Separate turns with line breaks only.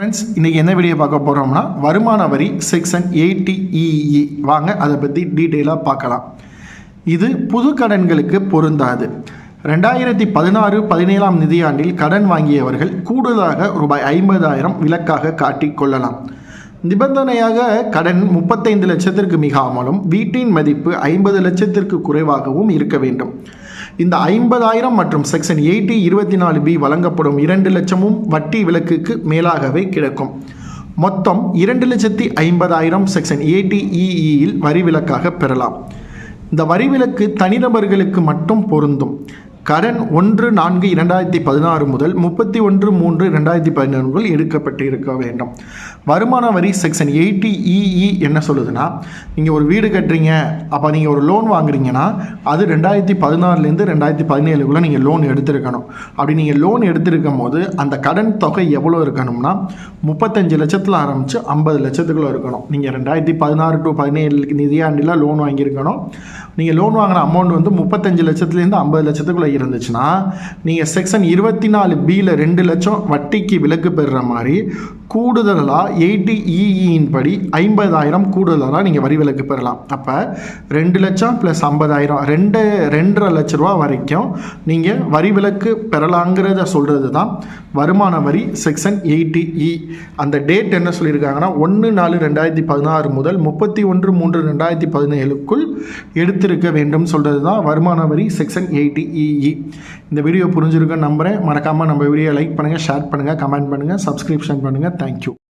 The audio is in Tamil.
ஃப்ரெண்ட்ஸ் இன்றைக்கி என்ன வீடியோ பார்க்க போகிறோம்னா வருமான வரி செக்ஷன் எயிட்டி இஇ வாங்க அதை பற்றி டீட்டெயிலாக பார்க்கலாம். இது புது கடன்களுக்கு பொருந்தாது. ரெண்டாயிரத்தி பதினாறு பதினேழாம் நிதியாண்டில் கடன் வாங்கியவர்கள் கூடுதலாக ரூபாய் ஐம்பதாயிரம் விலக்காக காட்டிக் கொள்ளலாம். நிபந்தனையாக கடன் முப்பத்தைந்து லட்சத்திற்கு மிகாமலும் வீட்டின் மதிப்பு ஐம்பது லட்சத்திற்கு குறைவாகவும் இருக்க வேண்டும். இந்த ஐம்பதாயிரம் மற்றும் செக்ஷன் எயிட்டி இருபத்தி நாலு பி வழங்கப்படும் இரண்டு லட்சமும் வட்டி விலக்குக்கு மேலாகவே கிடக்கும். மொத்தம் இரண்டு லட்சத்தி ஐம்பதாயிரம் செக்ஷன் ஏடி இஇயில் வரி விலக்காக பெறலாம். இந்த வரி விலக்கு தனிநபர்களுக்கு மட்டும் பொருந்தும். கடன் ஒன்று நான்கு இரண்டாயிரத்தி பதினாறு முதல் முப்பத்தி ஒன்று மூன்று இரண்டாயிரத்தி பதினாறு முதல் எடுக்கப்பட்டு இருக்க வேண்டும். வருமான வரி செக்ஷன் எயிட்டி இஇ என்ன சொல்லுதுன்னா நீங்கள் ஒரு வீடு கட்டுறீங்க அப்போ நீங்கள் ஒரு லோன் வாங்குறீங்கன்னா அது ரெண்டாயிரத்தி பதினாறுலேருந்து ரெண்டாயிரத்தி பதினேழுக்குள்ளே நீங்கள் லோன் எடுத்திருக்கணும். அப்படி நீங்கள் லோன் எடுத்திருக்கும் போது அந்த கடன் தொகை எவ்வளோ இருக்கணும்னா முப்பத்தஞ்சு லட்சத்தில் ஆரம்பித்து ஐம்பது லட்சத்துக்குள்ளே இருக்கணும். நீங்கள் ரெண்டாயிரத்தி பதினாறு டு பதினேழு நிதியாண்டில் லோன் வாங்கியிருக்கணும். நீங்கள் லோன் வாங்கின அமௌண்ட் வந்து முப்பத்தஞ்சு லட்சத்துலேருந்து ஐம்பது லட்சத்துக்குள்ளே இருந்துச்சுன்னா நீங்கள் செக்ஷன் இருபத்தி நாலு பியில் ரெண்டு லட்சம் வட்டிக்கு விலக்கு பெறுற மாதிரி கூடுதலாக எயிட்டி இஇயின் படி ஐம்பதாயிரம் கூடுதலாக நீங்கள் வரி விலக்கு பெறலாம். அப்போ ரெண்டு லட்சம் ப்ளஸ் ஐம்பதாயிரம் ரெண்டு ரெண்டரை லட்ச ரூபா வரைக்கும் நீங்கள் வரி விலக்கு பெறலாங்கிறத சொல்கிறது தான் வருமான வரி செக்ஷன் எயிட்டி இ அந்த டேட் என்ன சொல்லியிருக்காங்கன்னா ஒன்று நாலு ரெண்டாயிரத்தி பதினாறு முதல் முப்பத்தி ஒன்று மூன்று ரெண்டாயிரத்தி பதினேழுக்குள் எடுத்திருக்க வேண்டும் சொல்கிறது தான் வருமான வரி செக்ஷன் எயிட்டி இஇ இந்த வீடியோ புரிஞ்சிருக்குன்னு நம்புகிறேன் மறக்காமல் நம்ம வீடியோ லைக் பண்ணுங்கள் ஷேர் பண்ணுங்கள் கமெண்ட் பண்ணுங்கள் சப்ஸ்கிரிப்ஷன் பண்ணுங்கள் Thank you.